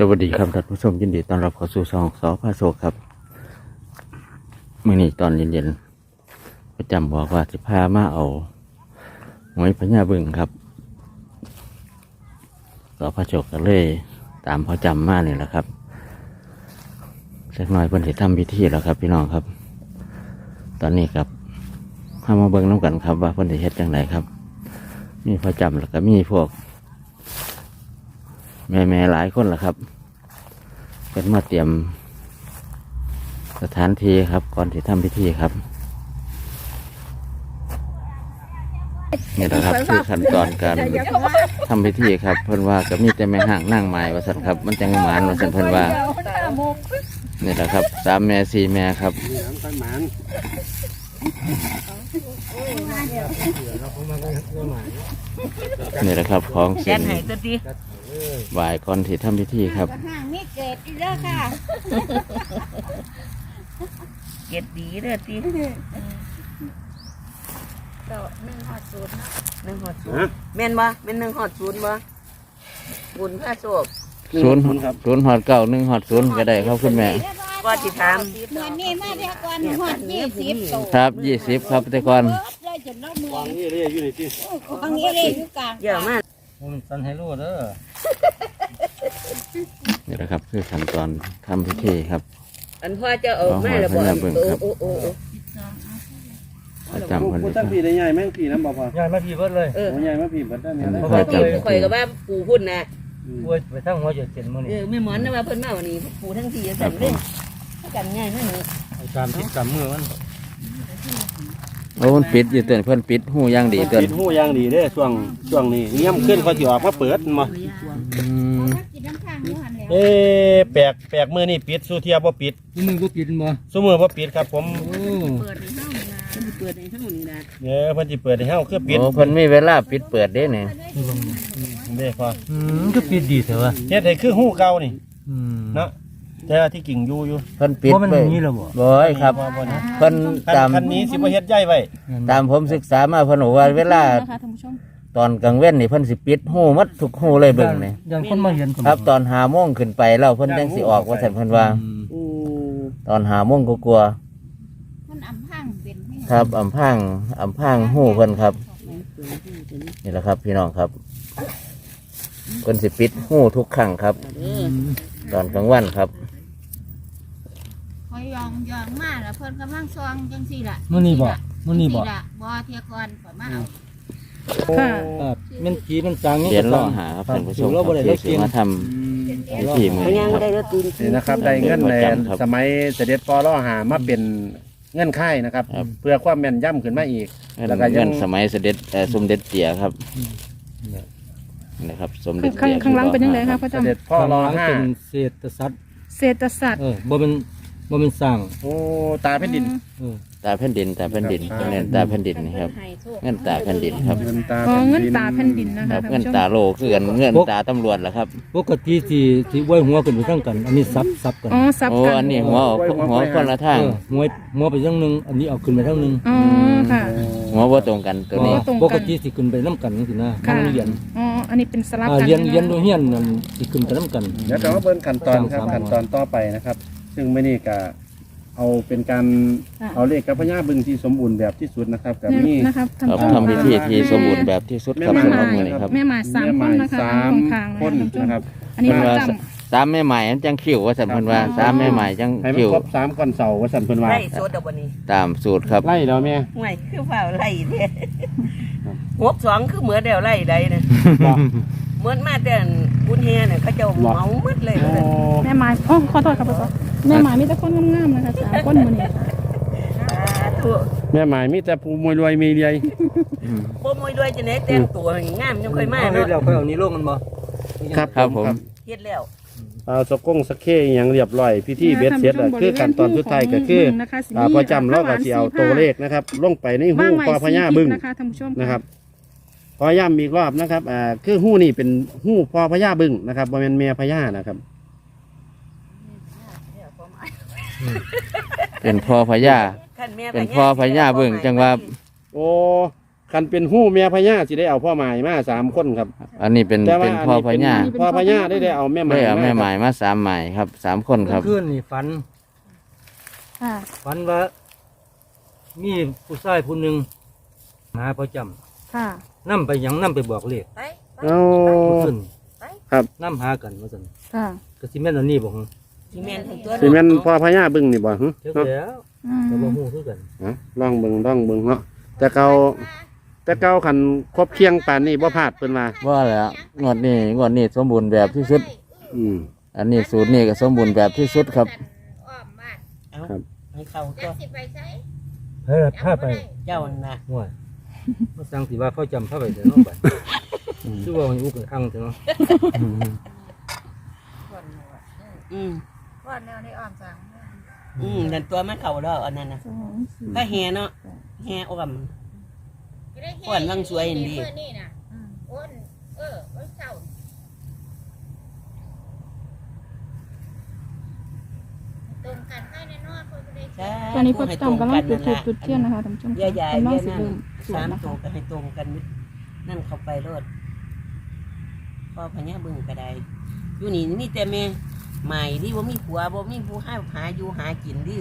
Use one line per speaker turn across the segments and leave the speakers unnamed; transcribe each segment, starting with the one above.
สวัสดีครับท่านผู้ชมยินดีต้อนรับเข้าสู่ช่องสอพาโศกครับมื่อนี้ตอนเย็นๆประจำบอกว่าจะพามาเอาหวยพญาบึงครับสอพาโศกก็เลย ตามพอจำมาเนี่ยแหละครับสักหน่อยเพิ่นสิทำพิธีแล้วครับ พี่น้องครับ ตอนนี้ครับข้ามาเบิ่งน้ำกันครับ ว่าเพิ่นสิเฮ็ดจังไดครับ มีพอจำแล้วก็มีพวก แม่แม่ๆหลายคนละครับเป็นมาเตรียม สถานที่ครับ ก่อนที่ทำพิธีครับนี่แหละครับคือขั้นตอนการทำพิธีครับ เพิ่นว่าก็มีแต่แม่ห่างนั่งไม้ว่าสันครับ มันจังหมานว่าสันเพิ่นว่านี่แหละครับสามแม่สี่แม่ครับนี่แหละครับของ
แก
เส้น
นให้ตัวที
ไหวายก่อนที่ทำพิธีครับ
ห่างนี่เกิดอีกแล้วค่ะ
เก็ดดีเด้อที
ต่อหนึ่งหอดศูนย์เนาะ
หนึ่งหอดศูนย์แม่นบ่แม่นหนึ่งหอดศูนย์บ่บุญพระโศก
ศูนย์ศูนย์หอดเก้าหนึ่งหอดศูนย์ก็ได้ครับคุณแม่
ก็สิถาม
เหมือนนี่มาเดียวกันหอดยี่สิบโต
ครับยี่สิบครับแต่ก่อน
เบิดเลยจนเราเมื่อยนี่เรียอยู่ในที่ของนี้เรียอยู่กลาง
เยอะมาก
มันสันไฮโลเด้อ
นี่แหละครับ คือขั้นตอนทำพิธีครับ
อันพ่อจะเอามาแล้วบ่
เอามาเบิ่งครับ
โอ้โอ้โอ้
ประจำคน
ผู้ตั้งผีได้ใหญ่ไหมผีน้ำบ่พอยา
ยมาพี่เบิดเลย
เออ
โอ้ใหญ่ไหมผีเบิดได้ไหม
เออ
ข่อยก็ข่อยก็ว่าปู่พุ่นน่ะ
ป่วยไปทั้งหัวจดเจ็ดมื้อ
เอ
นี่
อแม่หมอนน่ะว่าเพิ่นมาวันนี้ปู่ทั้งทีสั่นเด้กันง่ายนั่นนี่
เอาตามติดตามมือมัน
โอ้มันปิดอยู่เตือนเพื่อนปิดหูย่างดีเตือน
ปิดหูยางดีเด้ช่วงช่วงนี้เงียบขึ้นเขาสิออกมาเปิดมา
อืม
นักกินน้ำข้างอยู่หันแล้ว
เอ๊ะแปลกแปลกมือนี่ปิดสู้เทียบ่ปิด
มือบ่ปิดบ่
สู้มือบ่ปิดครับผม
โอ้
เปิดในเฮานี่นะเพิ่นสิเปิดในเฮานี่นะ
เดี๋ยวเพิ่นสิเปิดให้เฮาคือปิด
โอ้เพิ่นมีเวลาปิดเปิดเด้เนี่ย
เด้พอ
อืมก็ปิดดีเถอะวะ
เฮ็ดให้คือหูเก่านี่
อืม
เนาะ แต่ว่าที่กิ่งอยู่อยู่
เพิ่นปิด
ว่ามัน
ไป
อย่างนี้แล้วบ่
บ่อยครับ
บ่บ่นะ
เพิ่น
คัน
ตาม
คันนี้สิบ่เฮ็ดใหญ่ไว้
ตามผมศึกษามาเพิ่นบอกว่าเวลาตอนกลางเว้นนี่เพิ่นสิปิดหูหมัดทุกหูเลยเบิ่งนี่
อย่างคนมาเห็น
ครับ ตอนหาโมงขึ้นไปแล้วเพิ่นจังสิออกว่าซั่นเพิ่นว่า
อืม
โอ้
ตอนหาโมงกลัวา
มันอ่ำพังเป็นให้
ๆครับอำพางอำพางหูเพิ่นครับ นี่แหละครับ พี่น้องครับเพิ่นสิปิดหูทุกครั้งครับ
เออ
ตอนกลางวันครับ
ค อยยองยองมาแล้วเพิ่นกำลังซองจังสี่ล่ะ
มื้อนี้บ่มื้อนี้บ่
จังล่ะบ่เทียก่อนข่อยมาเอา
ค่ะมันผีมันจาง
เขียนล่อหาครับท่านผู้ชม
เรา
ค
บ่
รับ
ได้
ที่
ได้
สิ
กิน
มาทำพิธีมือ
มัน
นี้
ยัง
ครับ
ได้แล้วตีน
นี่นะครับได้เงินใน
ครับ
สมัยเสด็จปอล่อหามาเป็นเงินค่ายนะครับ
ครับ
เพื่อความแม่นย่ำขึ้นมาอีกแล้วก็ยัง
เงินสมัยเสด็จเอ่อสมเด็จเตี่ยครับนะครับ สมเด็จ
ข้าง
เตี่ย
ข้างหลังเป็นยังไงครับพระ
เส
เจ้า
ด็จพ่อรอห้า
เป็นเศรษฐศาสตร์
เศรษฐศาสตร์
เออบ่เป็น บ่เป็นสร้าง
โอ้ตาแผ่นดิน
เออ
ตาแผ่นดินตาแผ่นดิน
ครับ
เงินตาแผ่นดินนี่ครับเงินตาแผ่นดินครับ
เงินตา
อ๋อ
แผ่น
เงิน
ดิน
ตาแผ่นดินนะ
ค
คะ
รับ
ท่าน
เงิน
ผู้ช
ตามโลคือกันเงินตาตำรวจแหละครับ
ปกติสิสิไว้หัวขึ้นไปทั้งกัน อันนี้ซับซับกัน
อ๋อซับ
โอ้
กัน
อันนี้หัวหัวคนละทาง
เออหัวหัวไปทางหนึง อันนี้เอาขึ้นไปทางหนึง
อ๋อค่ะ
หัวว่าตรงกันตัวนี้
อ๋อตรงกัน
ปกติสิขึ้นไปน้ำกันจังซี่นะ
ค่ะ
โรงเรียน
อ๋ออันนี้เป็นสลับ
อ่า
กัน
เรียน
นะ
เรียนโรงเรียนนั่นสิขึ้นไปน้ำกัน
เดี๋ยวเรามาเบิ่งขั้นตอนครับ
สาม
ขั้นตอนต่อไปนะครับ ซึ่งไม่นี่ก็เอาเป็นการ
ค่ะ
เอาเลขกับพญาบึงที่สมบูรณ์แบบที่สุดนะครับกับ
เนี่ย
นี่
นะครับท่าน
ครับ
ผู้ชม
ทำพิธีที่สมบูรณ์แบบที่สุดครับ
แม่
สำห
ห
รับ
มา
มือนี้ครับ
แม่หมายสาม
แม่
คน
ไม้
นะคะ
สา
ทาง
ม
คาง
คน
นะ
นะครับ
อันนี้
เพิ่น
ประ
ว่า
จ
สามแม่ใหม่จังคิวว่าสันเพิ่นว่าสามแม่ใหม่จัง
ให้มัน
คิว
ครบสามก้อนเสาว่าสันเพิ่นว่า
ไล่โซดเอาบ่นี้
ตามสูตรครับ
ไล่แล้วแม่
ห่วยคือเฝ้าไล่เด้หกสองคือเหมือนเดียวไล่ใดนะ เหมือนมาแต่บุญเฮียเนี่ยเขาเจะเหมาหมดเลย
โอ้ำ
แม่หมายโอ้ขอโทษครับพ่อแม่หมายมีแต่คนงามๆนะคะสามคนมือนี้
ตัว
แม่หมายมีแต่ผู้มวยรวยมีเรีย
โปมวยด้วยจะไหนแต่งตัวงามยังค่อยมา
เอาเฮ็ด
เนาะ
แล้วค่อยเอานี้ลงกันบ่
ครับ
ครับผม
เฮ็ดแล้ว
เอาสกงสกเคอหย่างเรียบร้อยพิธีเบ็ดเสร็จแล้วคือขั้นตอนสุดท้ายก็คือ
นะคะสิมี
อ่าพอจำเราก็สิเอาตัวเลขนะครับ ลงไปในหู
ว่างไว้
พอพญาบึง
สี่ทิศนะคะท่านผู้ชม
นะครับ พอย้ำอีกรอบนะครับอ่าคือหูนี่เป็นหูพอพญาบึงนะครับบ่แม่นแม่พญานะครับ
เป็นพ่อพญา
ขั้นแม่
เป็นพ่อพญาเบิ่งจังว่า
โอ้คันเป็นหู้แม่พญาสิได้เอาพ่อหมายมาสามคนครับ
อันนี้เป็น
แต่ว่า
เป็นพ่อพญา
อันนี้เป็นพ่อพญาได้ได้เอาแม่หมา
ได้
ย
เอาแม่ห
มา
มายมาสามหมายครับสามคนครับ
เมื่อคืนนี่ฝัน
ค่ะ
ฝันว่า มีผู้ชายผู้หนึ่งหาประจำ
ค่ะ
นำไปหยังนำไปบอกเลข
ไปไป
เอา
เมื่อคืน
ครับ
นำหากันว่าซั่น
ค่ะ
ก็สิแม่นอันนี้บ่
ซีเมนต์ทั้งตัว
สิแม่นพ่อพญาบึ้งนี่บ่หึ
เจ้า
เนาะ
แล้ว
อืม
ก็บ่ฮู้คือกัน
อะลองเบิ่งลองเบิ่งเนาะแต่เก่าแต่เก่าคันครบเคียงปานนี้บ่พลาดเพิ่นว่า
ว่าแล้วงวดนี้งวดนี้สมบูรณ์แบบที่สุด
อืม
อันนี้สูตรนี้ก็สมบูรณ์แบบที่สุดครับ
อ้อมบ้าน
เอา
ครับ
ให้เขาตั
จั
ว
กสิไปใช้
เฮ้ยพาไป
เจ้าน่ะ
ห่วย มาสั่งสิว่าเขาจำพาไปแต่เนาะบัดชื่อว่ามันอุกอังเถอะเนาะ
อืม
ว่าแนวในอ้อมสั่ง
อืมนั่นตัวมันเข่าดอกอันนั้นนะ
สองสี่
ก็แฮเนาะแฮอ้อมอ้วนลังสวยดี
เมื่อนี่น่ะอ้วนเออวันเสาร์ตรงกัน ให้แน่นอนคนบ่ได้
ใช่
ตอนนี้พ่อจำกำลังจุดถูกจุดเทียนนะคะท่านผู้ชม
ยายาย
กำลัง
ยาย
สิ
นั่น
เริ่มสว
สา
ด
ม
นะ
ตัว
คะ
ก็ให้ตรงกัน นั่นเข้าไปรถพ่อพญาบึงก็ได้อยู่นี่มีแต่แม่ใหม่ที่ว่ามีผัวบ่มีผู้ให้หาอยู่หากินดิ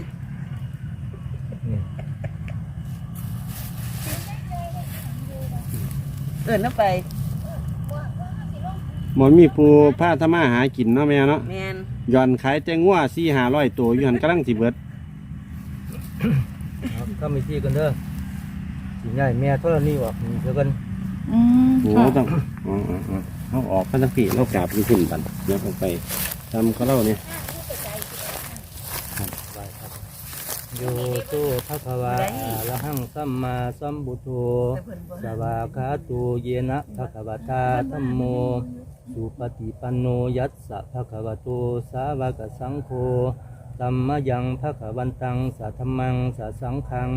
นี่
เอินเข้าไป
บ่มีผู้พาทำมาหากินเนาะแม่เนาะ
แมน
ย้อนขายแต่งัว4-500ตัวอยู่หั่นกำลังสิเบิด
เอาก็มีที่กันเด้อสิง่ายแม่เท่านี้ออกนี่เดี๋ยวกัน
อืม
โอ้
ค่ะ
ต้องอ๋ออ๋ออ๋อเอาออกมาทั้งปีเรากราบขึ้นกันเดี๋ยวเอาไปทำเขาเล่าเนี่ย
บายครับโยโตภะคะวะอะระหังสัมมาสัมพุทโธสวากขาตูเยนะภะคะวตาธัมโมสุปฏิปันโนยัสสะภะคะวะโตสาวกสังโฆ ตัมมะยังภะคะวันตังสัทธมมังสัสังฆัง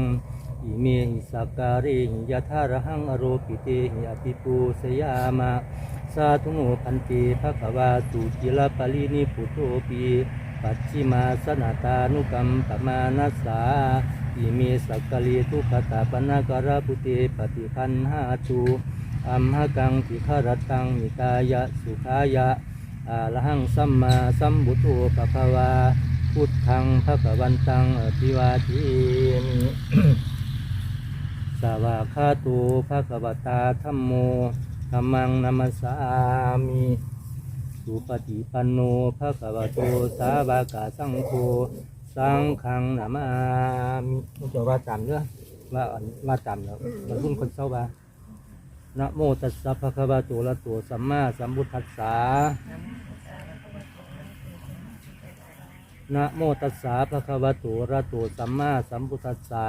อิเมหิสักการิหิยะทาระหังอโรปิเตหิอภิปูสยามะสาธุโนพันติภะคะวาตุจิลปลินิพุทโธปีปัจฉิมาสนาตานุกรรมปมานัสสาอิเมสักกะลีทุขตาปนากราพุเตปฏิคันหาตุอัมหกังติขารตังมิตายะสุขายะอาระหังสัมมาสัมบุตโธปะคะวา พุทธังภะคะวันตังอภิวาทิมิสาวาคาตูภะคะวตาธัมโมธัมมังนัมสสามิสุปฏิปันโนภะคะวะโตสาวากาสังโฆสังฆังนามามิมันจะว่าตามเด้อว่าอันว่าตามแล้วมันรุ่นคนเศร้าว่านะโมตัสสะภะคะวะโตอะระหะโตสัมมาสัมพุทธัสสะ นะโมตัสสะภะคะวะโตอะระโตสัมมาสัมพุทธัสสะ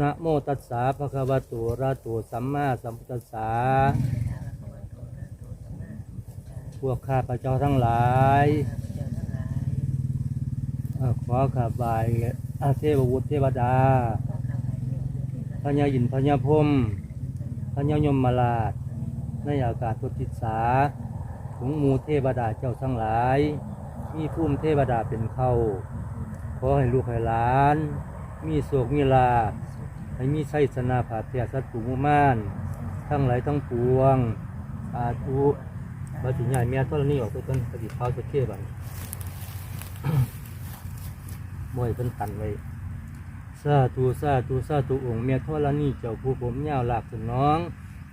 นะโมตัสสะภะคะวะโตอะระโตสัมมาสัมพุทธัสสะพวกข้าพเจ้าทั้งหลายเอ่อขอขับายอาเทววุฒิเทวดา พญายินพญาพมพญายมมาลาดในอากาศทุติสา ถึงมูเทวดาเจ้าทั้งหลาย มีภูมิเทวดาเป็นเขาขอให้ลูกให้หลาน มีโศกมีลาให้มีไส้สนาผาเทียสัตว์ปุมุมาน ทั้งหลายทั้งปวง อาทุบาสิใหญ่เมียตอนนี้ออกตัวกันกระดิเท้าจะเทบันมวยเป็นตันไว้สาธุสาธุสาธุองค์เมียทอรณีเจ้าผู้ผมยาวหลากสน้อง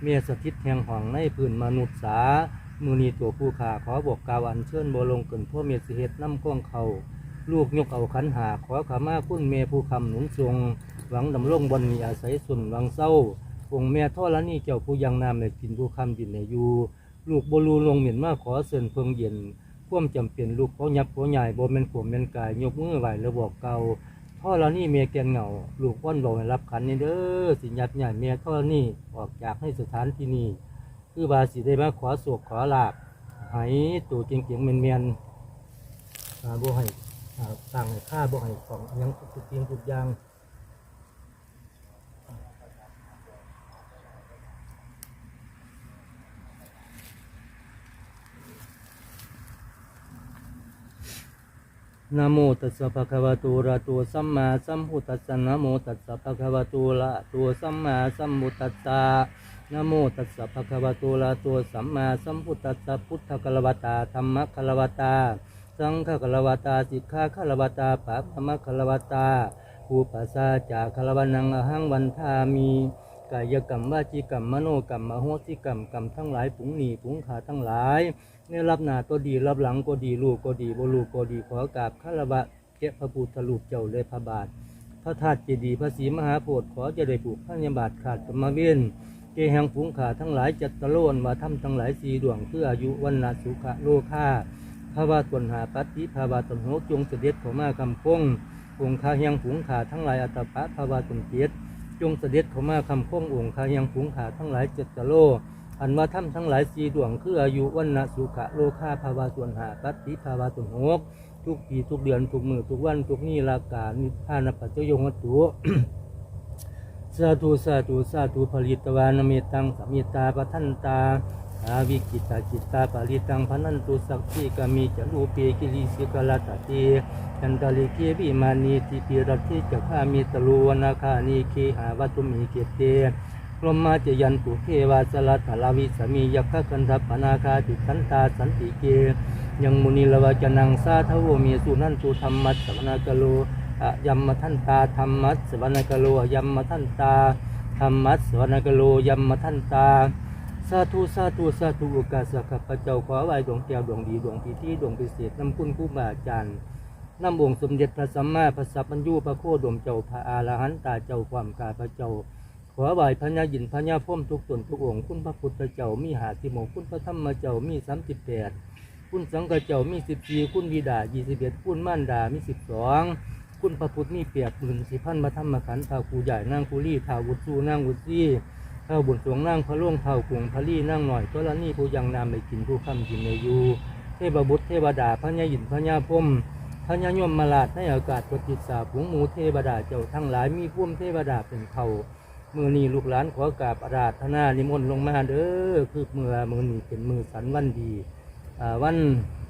เมียสถิตแห่งห้องในพื้นมนุษย์สา มือนีตัวผู้ขาขอบอกกล่าวอันเชิญบลงเกินพ่อเมียสิเฮ็ดน้ำก้องเขาลูกยกเอาขันหาขอขามาคุณเมผู้คำหนุนทรงหวังดำรงบนมีอาศัยส่วนหวังเศร้าองค์แม่ท่อละนี่เจ้าผู้ยังนามในกินผู้คำดินในอยู่ลูกบรูลงเหม็นมาขอเสินเพิงเย็นควมจำเป็นลูกเขายับเขาใหญ่บ่แม่นขวมแม่นกายยกมือไหวแล้วบอกเก่าท่อละนี่เมียแกนเหงาลูกว่อนบอกให้รับขันนี่เด้อสิยัดใหญ่เมียท่อละนี่ออกจากให้สถานที่นี่ คือบาสิได้มาขอสวกขอลาบหายตัวเก่งๆเมียนๆอ่าบ่ให้อ่าต่างให้ค่าบ่ให้ของอิหยังทุกสิ่งทุกอย่าง นะโมตัสสะภะคะวะโตระหะโตสัมมาสัมพุทธัสสะนะโมตัสสะภะคะวะโตระหะโตสัมมาสัมพุทธัสสะนะโมตัสสะภะคะวะโตระหะโตสัมมาสัมพุทธัสสะพุทธกัลวตาธัมมกัลวตา สังฆกัลวตาสิกขากัลวตาปะปะมกัลวตาภูปัสสะจากัลวนังอหังวันทามี กายกรรมวาจีกรรมมโนกรรมมโหสิกรรมกรรมทั้งหลายปุงหนีปุงขาทั้งหลายเนี่ยรับหน้าก็ดีรับหลังก็ดีลูกก็ดีบ่ลูกก็ดีขอกราบคารวะเจ้าพระพุทธรูปเจ้าเลยพระบาท พระธาตุเจดีย์พระศรีมหาโพธิ์ขอจะได้ผูกพระยาบาทขาดกรรมเวียนเกหังฝูงขาทั้งหลายจัตตะโลนว่าทำทั้งหลายสีดวงเพื่ออายุวันนาสุขะโลคาภาวะตนหาปัตติภาวะตนโหจงเสด็จขอมาคำคงองคาเฮียงฝูงขาทั้งหลายอัตตะภาวะตนเจต จงเสด็จเข้ามาคำคงองค์คายังฝูงขาทั้งหลายจัตตะโล อันว่าถ้ำทั้งหลายสีดวงคืออายุวันนะสุขะโลคาภาวะส่วนหาปัตติภาวะส่วนหกทุกปีทุกเดือนทุกมือทุกวันทุกนี่ลากานิพพานปัจจยงวัตถุสาธุสาธุสาธุผลิตวานเมตังสมิตาปทันตา อาวิกิตาจิตตาปริตังพนันตุสักขีกามีจรูปีกิริสิกลาตติจันตลิเกวิมานีติปิรติจักขามีตลูวนาคานีเคหาวัตุมีเกเตพรมาจะยันตุเทวาสลัตลาวิสามียักขกันทัปนาคาติขันตาสันติเกยังมุนีลวาจนังสาทโวมีสุนันตุธรรมัสสวนากโลอะยัมมทันตาธรรมัสสวนากโลอะยัมมทันตาธรรมัสสวนากโลยัมมทันตา สาธุสาธุสาธุโอกาสข้าพเจ้าขอไหว้ดวงแก้วดวงดีดวงพิธีดวงพิเศษนำคุณครูบาอาจารย์นำองค์สมเด็จพระสัมมาพระสัพพัญญูพระโคดมเจ้าพระอาลหันตาเจ้าความกาพระเจ้าขอไหว้พญายินพญาพ่มทุกตนทุกองค์คุณพระพุทธเจ้ามีหาสิโมคุณพระธรรมเจ้ามีสามสิบแปดคุณสังฆเจ้ามีสิบสี่คุณวิดายี่สิบเอ็ดคุณม่านดามีสิบสองคุณพระพุทธมีเปียกหมื่นสี่พันมาธรรมขันธ์ทาวครูใหญ่นางคูลี่ทาววุฒูนางวุฒิ ท้าวบุญสวงนางพระล่วงท้าวกวงพระลี่นางหน่อยตัวละนี่ผู้ยังนามไปกินผู้คำกินในอยู่เทพบุตรเทวดาพญายินพญาพ่มพญายมมาลาดในอากาศปฏิสาผงหมูเทวดาเจ้าทั้งหลายมีพุ่มเทวดาเป็นเขามือนี้ลูกหลานขอกราบอาราธนานิมนต์ลงมาเด้อคือมือมือนี้เป็นมือสันวันดีอ่าวัน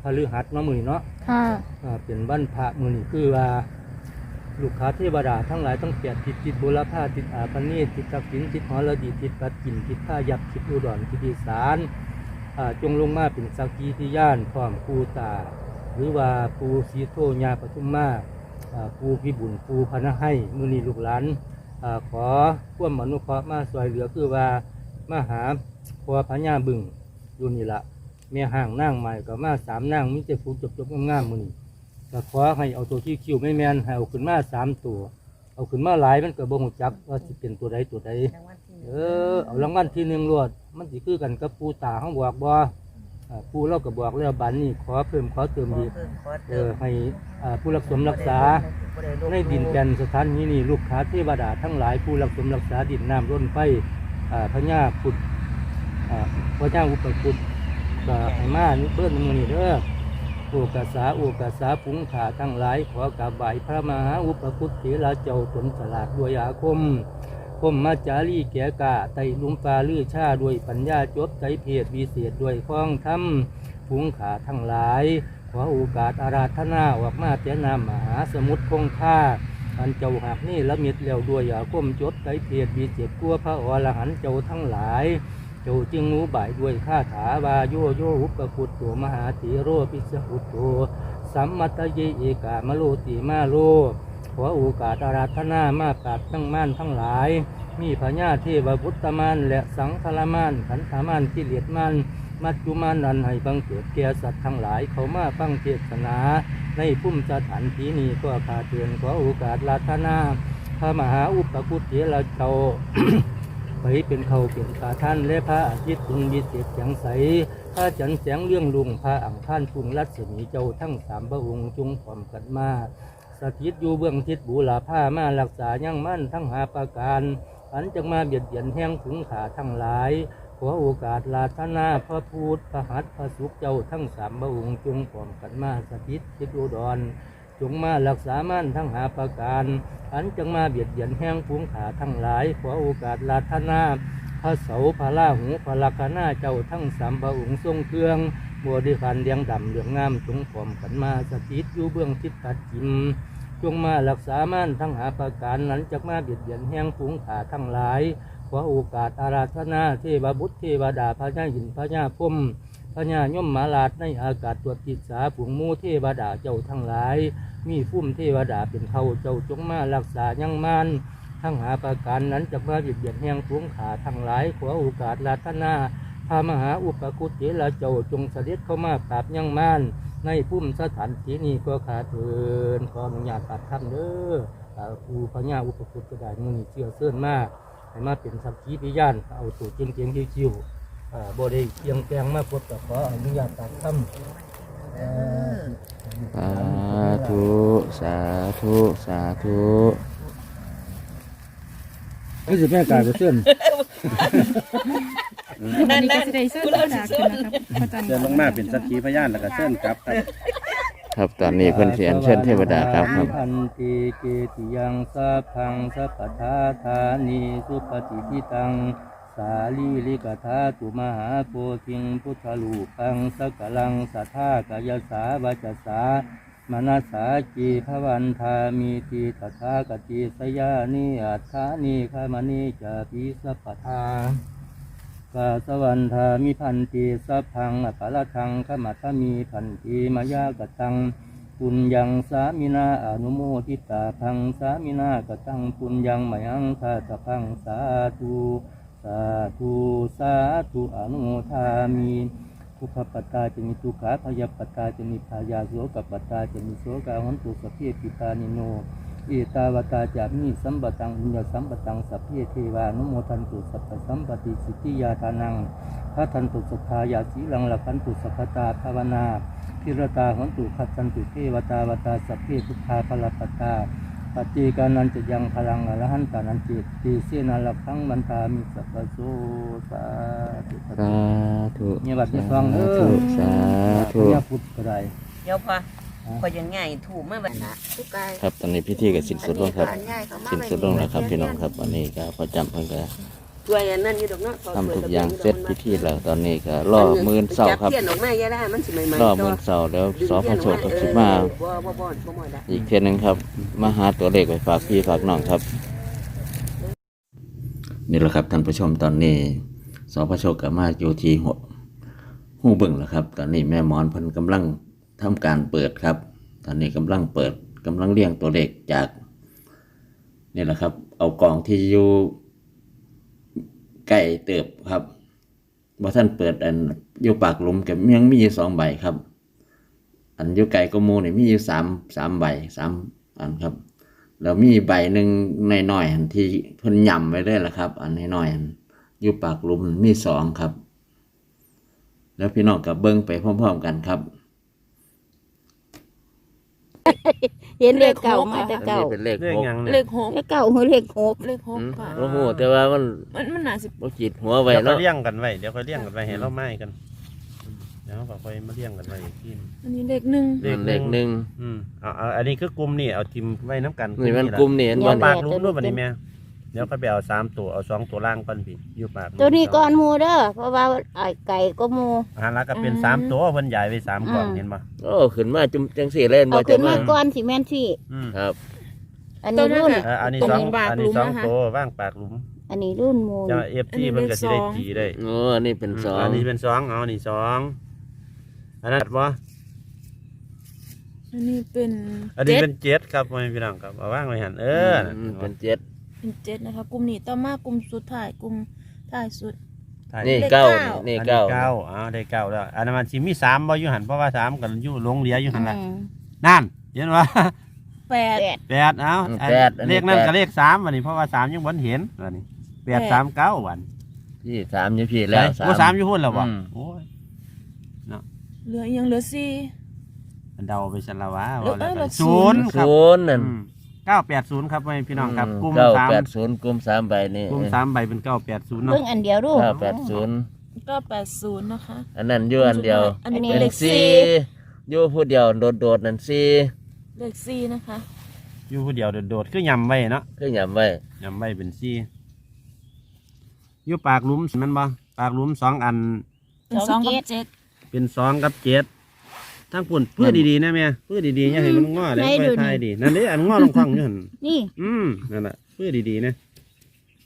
พฤหัสเนาะมือนี้เนาะ
ค่ะ
อ่าเป็นวันพระมือนี้คือว่า ลูกค้าเทวดาทั้งหลายต้องเกียรติดจิตบุรพาติดอาปณีติดตักสินติดหอระดีติดปัดกินติดผ้ายับติดอุดรติดอีสานอ่าจงลงมาเป็นสักีที่ย่านพร้อมปูตา หรือว่าปูสีโทญาปทุมมากปูพิบุญปูพนะให้มือนีลูกหลานขอความนุเคราะห์มาสวยเหลือคือว่ามาหาพอพญาบึงอยู่นี่ละแม่ห่างนั่งใหม่ก็มาสามนั่งมิจะผูจบจบงามมือนี ก็ขอให้เอาตัวที่คิวไม่แมนให้เอาขึ้นมาสามตัว เอาขึ้นมาหลายมันก็บ่หูจักว่าสิเป็นตัวใดตัวใดเออเอารางวัลที่หนึ่งรวดมันสิคือกันกับปูตาเขาบอกบ่อ่าปูเราก็บอกแล้วบันนี้ขอเพิ่มขอเติม
ขอ
อีก
เอ
อให้อ่าผู้รักสมรักษาในดินแดนสถานนี้นี่ลูกค้าเทวดาทั้งหลายผู้รักสมรักษาดินน้ำร่นไฟอ่าพญาพุทธอ่าพระเจ้าอุปคุตก็ให้มาเบิ้ลมือนี่เด้อ โอกาสาโอกาสาปุงขาทั้งหลาย ขอกราบไหว้พระมหาอุปคุตเถระเจ้าตนสลาดด้วยอาคมคมมาจารีแก่กาไตลุงปลาลือชาด้วยปัญญาจบใจเพศวิเศษด้วยข้องธรรมปุงขาทั้งหลาย ขอโอกาสอาราธนาออกมาเจ้านามหาสมุทรคงค่าอันเจ้าหักนี่ละเมิดแล้วด้วยอย่าก้มจดไกเพียรบีเจ็บกลัวพระอรหันต์เจ้าทั้งหลาย เจ้าจึงงูบ่ายด้วยข้าถาวาโยโยุปกุตตัวมหาติโรปิสอุตโตสัมมัตเยเอกามโลติมาโลขอโอกาสอาราธนามากราบทั้งม่านทั้งหลาย มีพญาเทวบุตรมานและสังฆรมานขันธมานที่เลียดมันมัจจุมานนันให้บังเกิดแก่สัตว์ทั้งหลายเขามาฟังเทศนา ในพุ่มสถานที่นี้ก็ขาเตือนขอโอกาสลาธนาพระมหาอุปกุตเถระเจ้า ไปเป็นเขาเป็นตาท่านและพระอาทิตย์ทรงวิเศษแสงใสพระจันทร์แสงเรื่องลุงพระอังคารพุงรัศมีเจ้าทั้งสามพระองค์จงพร้อมกันมาสถิตอยู่เบื้องทิศบูลาผ้ามารักษายั่งมั่นทั้งหาประการอันจะมาเบียดเบียนแห้งถึงขาทั้งหลายขอโอกาสลาธนาพระพุทธพระหัตถ์พระสุขเจ้าทั้งสามพระองค์จงพร้อมกันมาสถิตทิศอุดร จงมารักษามั่นทั้งหาประการอันจงมาเบียดเบียนแห้งพุงขาทั้งหลาย ขอโอกาสลาธนาพระเสาพระลาหูพระลักษณะเจ้าทั้งสามพระองค์ทรงเครื่องบัวด้วยฟันเลียงดำเลี้ยงงามจงผอมกันมาสถิตอยู่เบื้องทิศตัดจิมจงมารักษาม่านทั้งหาประการนั้นจากมาเบียดเบียนแห้งฝูงขาทั้งหลายขอโอกาสอาราธนาเทวบุตรเทวดาพระญาหินพญาพม พญาย่อมมาลาดในอากาศตรวจติดสาผงมูเทวดาเจ้าทั้งหลาย มีฟุ้มเทวดาเป็นเขาเจ้าจงมารักษายังมานทั้งหาประการนั้นจากมาเบียดเบียนแห่งฝูงขาทั้งหลายขอโอกาสลาธนาพามหาอุปกุเจลาเจ้าจงเสด็จเข้ามากราบยังมานในพุ่มสถานที่นี้ก็ขาเถินขออนุญาตตัดคำเด้อครูพญาอุปกุจะได้มือนี้เชื่อเสื่อนมากให้มาเป็นสักขีพยานเอาตัวเจียงๆคิวๆ บ่ได้เพียงแปลงมาพบกับขออนุญาตตัดคำ
สาธุสาธุสาธุ
นี่สิแม่กายบ่เสื่อมน
วันนี้ก็สิได้เสื้อตัวดาขึ้นนะครับพระจันทร์
เดินลงมาเป็นสักขีพยานแล้วก็เส้นกลับครับ
ครับตอนนี้เพิ่อนเสียนเชิญเทวดาครับครับ
อันติเกติยังสัพพังสัพพทาธานีสุปฏิทิตัง สาลีลิกธาตุมหาโพธิงพุทธลูปังสกลังสัทธากายสาวาจสามนัสสาจีพวันธามีติตถากติสยานิอัฏฐานิขามนิจาปิสัพทากาสวันธามิพันติสัพพังอัปาลทังขมัทมีพันติมายากตังปุญญังสามินาอนุโมทิตาพังสามินากตังปุญญังมยังทาตพังสาธุ สาธุสาธุอนุโมทามิทุกขปตตาจะมีทุกขาพยาปตตาจะมีพยาโสกปตตาจะมีโสกาหันตุสพเพปิตานิโนเอตาวตาจามิสัมปตังอุญญสัมปตังสัพเพเทวานุโมทันตุสัพพสัมปติสิทธิยาทานังพระทันตุสัทธายาสีลังละพันตุสัพตาภาวนาพิรตาหันตุขัดสันตุเทวตาวตาสัพเพพุทธาพลปตา ปฏิกานันจะยังพลังอรหันตานันจิตตีเสนาละพังมันตามิสัพพโสสาธุ
สาธุ
เนี่ยบัดนี้ฟังเด้อ
สาธุ
พระพุทธก็ได้
เดี๋ยวพอพอยังไงถูกมาบัดนะ
ทุกกาย
ครับตอนนี้พิธีก็สิ้นสุดลงครับ
อันนี้ผ่านง่ายเขามา
สิ้นสุดลงแล้วครับพี่น้องครับวันนี้ก็พอจำเพิ่นก็
ตัวยอันนั้นอยู่ดอกเนาะ
ทำทุกอย่างเสร็จพิธีแล้วตอนนี้ก็รอมือเสาครับ
จัเทียนออกมาอย่าได้มันสิใหม่ๆ
รอมือเสาแล้วสอพระโชคก็คิดมา
บ่บ่บ่บ่บ่ได้
อีกเทียนหนึงครับมาหาตัวเลขไปฝากพี่ฝากน้องครับนี่แหละครับท่านผู้ชมตอนนี้สพโชคกับมาอยู่ที่หัวหูบึงแล้วครับ ตอนนี้แม่หมอนเพิ่นกำลังทำการเปิดครับ ตอนนี้กำลังเปิดกำลังเรียงตัวเลขจากนี่แหละครับ เอากล่องที่อยู่ ไก่เติบครับว่าท่านเปิดอันอยู่ปากลุมกับยังมีอยู่สองใบครับ อันอยู่ไก่กมูนี่มีอยู่สามสามใบสามอันครับแล้วมีใบหนึ่งในน้อยอันที่เพิ่นย่ำไว้เลยละครับ อันใน้อยอันอยู่ปากลุมมีสองครับ แล้วพี่น้องกับเบิ้งไปพร้อมๆกันครับ
เห็นเลขเก่ามาแต่
อัน
เก่า
นี้เป็นเลข
เรื่อง
หก
หยัง
เล
เนี่ย
ขหกเลขเก่าคือเลขหก
เลขหก
อืม
ค่ะ
โอ้โหแต่ว่ามัน
มันมันน่าสิ
บ่จิตหัวไว้
เดี๋ยวค่
เนาะ
อยเลี้ยงกันไว้เดี๋ยวค่อยเลี้ยงกันไว้ให้เราไม้กันเดี๋ยวเราค่อยมาเลี้ยงกันไว้อีกที
อันนี้เลขหนึ่ง
เลข
เลขหนึ่ง
อืมเอาเอาอันนี้คือกลุ่มนี่เอาทิมไว้น้ำกัน
นี่มัน
ล่ะ
กลุ่มนี่เห็นบ่
เอา
นี่
ปากลุ้มด้วยวันนี้แม่ เดี๋ยวค่อยไปเอาสามตัวเอาสองตัวล่างก่อนพี่อยู่ปาก
ตัวนี้ก้อนหมูเด้อเพราะว่าไอ้ไก่ก็หมู
อาหารละก็เป็นสามตัวเพิ่นใหญ่ไปสามกล่อง
อืม
เห็นปะ
โอ้ขึ้นมาจุ่มจังสี่เล่น
เอา
บ่
ขึ้
จะ
น
มา
มาก้อนสิแม่นที่
อืม
ครับ
อันนี้รุ่น
เอออันนี้
ตรง
สอง
ปาก
อัน
หลุ
นี้
ม
สอง
นะคะ
ตัวว่างปากหลุม
อันนี้รุ่นหมู
จะเอฟ
อัน
ซี
นี้
เพิ่นก็สิได้
เลขสอง
จีได้
โอ้อันนี้เป็นสอง
อันนี้เป็นสองเอาอันนี้สองอันนั้นบ่
อันนี้เป็น
อันนี้
เจ็ด
เป็นเจ็ดครับพ่อแม่พี่น้องครับเอาว่างไว้หันเออนั่น
มเป็นเจ็ด
เป็นเจ็ดนะคะกลุ่มนี้ต่อมากลุ่มสุดท้ายกลุ่มท้ายสุด
ไทย
นี่
เก้า
นี่
อั
เก้า นี้
เก้าอ้าวได้เก้าแล้วอันนั้นมันสิมีสามบ่อยู่หันเพราะว่าสามกันอยู่หลงเหลียอยู่หันละนั่นเห็นว่า
แปด
แปด
แปเอา
แปดอันนี้
เลขนั่น
แปด
กับเลขสามวันนี้เพราะว่าสามยังบนเห็นวันนี้แปดสามเก้าวัน
พี่สามยู่พี่แล้ว
สาโอ้สามยู่หุ่นแล้วบ่โอ้ย
เหลืออีกอยังเหลือสี่
เดาไปชัละวะแล้ว
เห
ลู
ศู
น
ย์
รับ
ศูนย์นั่น
980 ครับไว้พี่น้องครับกลุ่ม
เก้า
สาม
แปดศูกลุ่มสามใบนี่
กลุ่มสามใบเป็น 980
เนาะ
เพิ่
งอันเดียวรู
เก้าแปดศูนย์
ก็แปดศูนย์นะคะ
อันนั้นอยู่อันเดียว
อันนี้
เล
ข
สี่อยู่ผู้เดียวโดดๆนั่นสี่
เลขสี่นะคะ
อยู่ผู้เดียวโดดๆคือยำไว้เนาะ
ก็หยำไว้
ยำไว้เป็นซีอยู่ปากหลุมสิแมันบ่ปากหลุมสองอัน
เป็นสองกับเจ็ด
เป็นสองกับเจ็ด ทั้งปุ่นเพื่อดีๆนะแม่เพื่อดีๆอย่าให้มันงอแล้ว
ไหน
ไป
ดู
ทาย
นี่
ดีนั่นนี่อันงอลงควังอยู่หัน
นี่
อืมนั่นแหละเพื่อดีๆนะ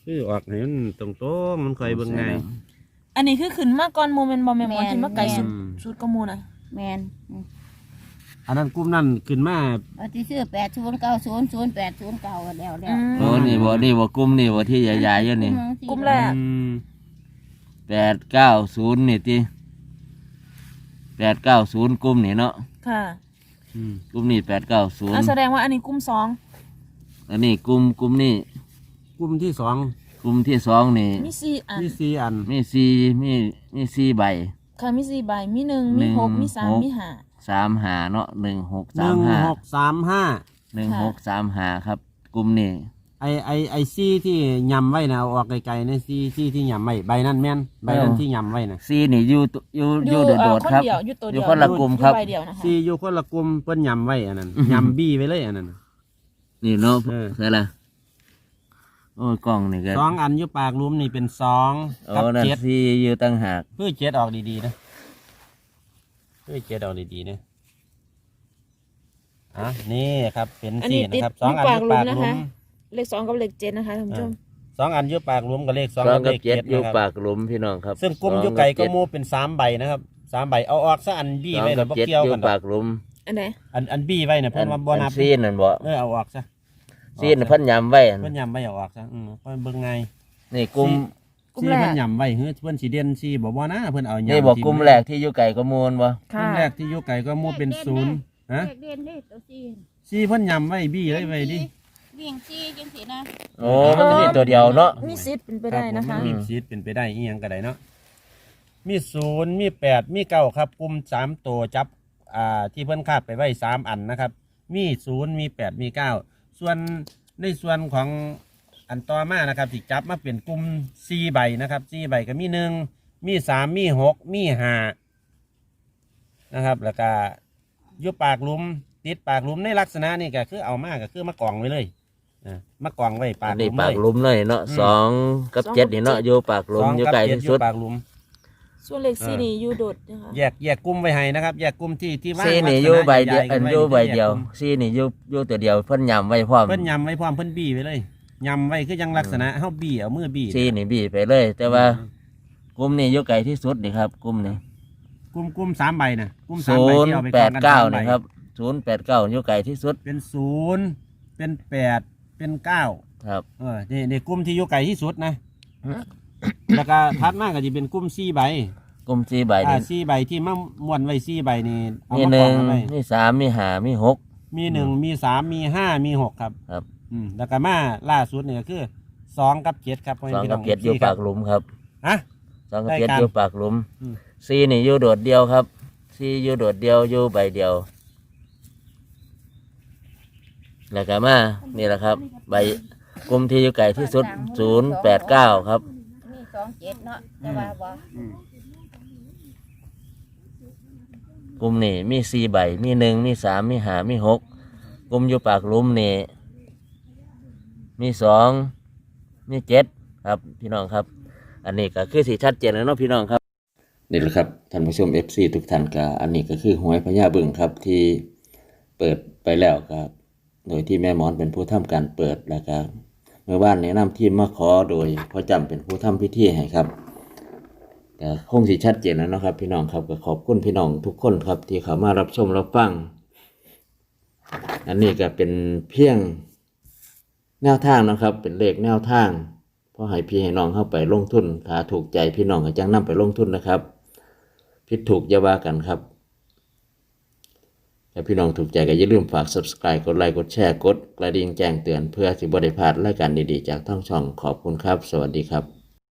เพื่อออกให้มันตรงๆมันคอยเบิ่งง่าย
อันนี้คือขึ้นมาก่อนโมเมนต์บอมแมนบอขึ้นมาไกลสุด
อืม
สุดก็มูนะ
แมนอืม
อันนั้นกลุ่มนั่นขึ้นมา
เอาที่ซื้อแปดศูนย์เก้าศูนย์ศูนย์แปดศูนย์เก้าแล้วแล้ว
โอ้นี่บ่นี่บ่กลุ่มนี่บ่ที่ใหญ่ๆอยู่นี่
กลุ่มแรก
อืม
แปดเก้าศูนย์นี่ติ แปดเก้าศูนย์กลุ่มนี่เนาะ
ค่ะ
อืม
กลุ่มนี่แปดเก้าศูน
อะ
ย์
แสดงว่าอันนี้กลุ่มสอง
อันนี้กลุ่มกลุ่มนี่
กลุ่มที่สอง
กลุ่มที่สองนี่
มีสี่อัน
ที่สี่อัน
มีสี่มีมีสี่ใบ
ค่ะมีสี่ใบมีหนึ่ง
หนึ่
มี
ง
หกมีสาม
หก
มีห้า
สามหาเนาะหนึ่งหก
ห
สา
นึ่
ม
ง
ห้า
หกสามห้า
หนึ่งหกสามหาครับ กลุ่มนี่
ไอไอไอซี่ที่ยำไว้นะเอาออกไกลๆนะซี่ซี่ที่ยำไว้ใบนั่นแม่นใบนั้นที่ยำไว้นะ
สี่นี่อยู่ตุอยู่อยู่
เอ่
โด
อ
ด
คน
ๆครับ
เดียวอยู่ตัวเดี
อยู่
ยว
คนละกลุ่มครับ
อยู่ใบเดียวนะคะ
ซี่อยู่คนละกลุ่มเปิ้นยำไว้อันนั้น
อื้อหือ
ยำบี้ไว้เลยอันนั้น
นี่เนาะ
เออ
ใช่ละโอ้ยกล้องนี่ก็
สองอันอยู่ปากรุมนี่เป็นสอง
โอ้
กับ
นั่น
เจ็ด
สี่อยู่ตั้งหาก
เพื่อเจ็ดออกดีๆนะเพื่อเจ็ดออกดีๆนะอะนี่ครับเป็น
อันนี้
สี่
ติด
นะครับสองอันอยู่
ปา
ปากก
หลุ
รุ
ม
ม
นะคะ เลขสองกับเลขเจ็ดนะคะท่านผู้ชม
สองอันอยู่ปากรุมกับเลขสอง
สอง
กับ
กับ
เลข
เจ็ด
เจ็ด
อยู่
นะครับ
ปากหลุมพี่น้องครับ
ซึ่งกลุ่มอยู่ไก่ก็หมูเป็นสามใบนะครับสามใบเอาออกซะอันบี้
สอง
ไว้
กั
นะ
บ
บ่
เจ็ด
เกี่ยว
อยู่
กันดอ
ปากกหลุม
อันไหน
อันอันบี้ไว้นะเพิ่นว่าบ่
อัน
นับ
ซีนนั่นบ่
เออเอาออกซะ
ซีนน่ะเพิ่นยำไว้อัน
เพิ่นยำไว้เอาออกซะอืมเพิ่นเบิ่งไง
นี่กลุ่ม
กลุ่ม
ซี
แรก
เพิ่นยำไว้เฮ้ยเพิ่นสิเด่นซีบ่บ่นะเพิ่นเอายำ
นี่บอก
ทิ้ง
กลุ่มแรกที่อยู่ไก่ก็มูลบ่
กลุ่
ค่ะ
มแรกที่อยู่ไก่ก็หมูเป็นศูนย์ฮะ
เลขเด่นเลขตัวสี่
ซีเพิ่นยำไว้บี้ไว้ไว้ดิ
วิ่งสี่จังสีนะ
โอ้มันจะมีตัวเดียวเนาะ
มีสิทธิ์เป็นไปได้นะคะ
รับผมมีซีดเป็นไปได้อีหยังก็ได้เนาะมีศูนย์มีแปดมีเก้าครับกลุ่มสามตัวจับอ่าที่เพิ่นคาดไปไว้สามอันนะครับ มีศูนย์มีแปดมีเก้าส่วนในส่วนของอันต่อมานะครับที่จับมาเป็นกลุ่มสี่ใบนะครับสี่ใบก็มีหนึ่งมีสามมีหกมีห้านะครับ แล้วก็อยุปากหลุมติดปากหลุมในลักษณะนี่ก็คือเอามาก็คือมากองไว้เลย อ่ามากองไว้ปา
อั
ก
น
หลุ
นี้
ม
ปา
เล
ก
ย
หลุมเลยเนาะ
อืม
สองกับ
สองกับ
เจ็ดนี่เนาะ
เจ็ด
อยู่ปากหลุม
สอง
อยู่
กับ
ไก่
เจ็ด
ที่
อ
สุ
ยู่
ด
ปากหลุม
ส่วนเลขสี่นี่อยู่โดดนะคะ
แยกแยกกลุ่มไว้ให้นะครับ แยกกลุ่มที่ที่ว่าง
ซีนี่
ลักษณะ
อยู่ใบเดียว
ใหญ่ๆ
อัน
ไว้
อยู่ใบเดียว
แกกลุ่ม
ซีนี่อยู่อยู่ตัวเดียวเพิ่นยำไว้พร้อม
เพิ่นยำไว้พร้อมเพิ่นบี้ไว้เลยยำไว้คือยังลักษณะเฮาบี้เอามือบี้
ซีนี่บีไปเลย แต่ว่ากลุ่มนี้อยู่ไก่ที่สุดนี่ครับกลุ่มนี้
กลุ่มกลุ่มสามใบนะกลุ่มสาม
ศู
ใบ
นย์
ที่เอาไป
แป
กอ
ด
งกัน
เก้า
สามใบ
นี่ครับศูนย์แปดเก้าอยู่ไก่ที่สุด
เป็นศูนย์เป็นแปด เป็นเก้า
ครับ
เออนี่นี่กลุ่มที่อยู่ไกลที่สุดนะ แล้วก็ถัดมาก็จะเป็นกลุ่มสี่ใบ
กลุ่มซีใบ
อ่า
นี่
สี่ใบที่มาม้วนไว้สี่ใบนี่เอา
มี
มา
ห
กอ
นึ่
ง
ง
กันไว้
มีสามมีห้ามีหก
มีหนึ่งมีสามมีห้ามีหกครับ
ครับ
อืมแล้วก็มาล่าสุดนี่ก็คือสองกับเจ็ดครับพ่
สอง
พี่
กับ
น้
เจ็ดอยู่
ค
ปา
รับ
กหลุมครับ
ฮะ
สองกับ
ได้
เจ็ด
กัน
อยู่ปากหลุม
อืม
ซีนี่อยู่โดดเดียวครับซีอยู่โดดเดียวอยู่ใบเดียว แล้วก็มานี่แหละครับ ใบกลุ่มที่อยู่ไกลที่สุดศูนย์แปดเก้าครับ
มีสองเจ็ดเนาะแต่ว่าบ่
กลุ่มนี่มีสี่ใบ มีหนึ่งมีสามมีห้ามีหกกลุ่มอยู่ปากหลุมนี่มีสองมีเจ็ดครับพี่น้องครับ อันนี้ก็คือสีชัดเจนแล้วเนาะพี่น้องครับ นี่แหละครับท่านผู้ชม FC ทุกท่านก็อันนี้ก็คือหวยพญาบึงครับที่เปิดไปแล้วครับ โดยที่แม่หมอนเป็นผู้ทำการเปิดแล้วก็เมื่อวานแนะนำทีมมาขอโดยพ่อจำเป็นผู้ทำพิธีให้ครับก็คงสิชัดเจนแล้วนะครับ พี่น้องครับก็ขอบคุณพี่น้องทุกคนครับ ที่เข้ามารับชมรับฟังอันนี้ก็เป็นเพียงแนวทางนะครับ เป็นเลขแนวทางเพราะให้พี่ให้น้องเข้าไปลงทุนถ้าถูกใจพี่น้องก็จังนำไปลงทุนนะครับ ผิดถูกอย่าว่ากันครับ ถ้าพี่น้องถูกใจก็อย่าลืมฝาก subscribe กดไลค์กดแชร์กด กระดิ่งแจ้งเตือนเพื่อสิบได้พลาดรายการดีๆ จากทั้งช่องขอบคุณครับ สวัสดีครับ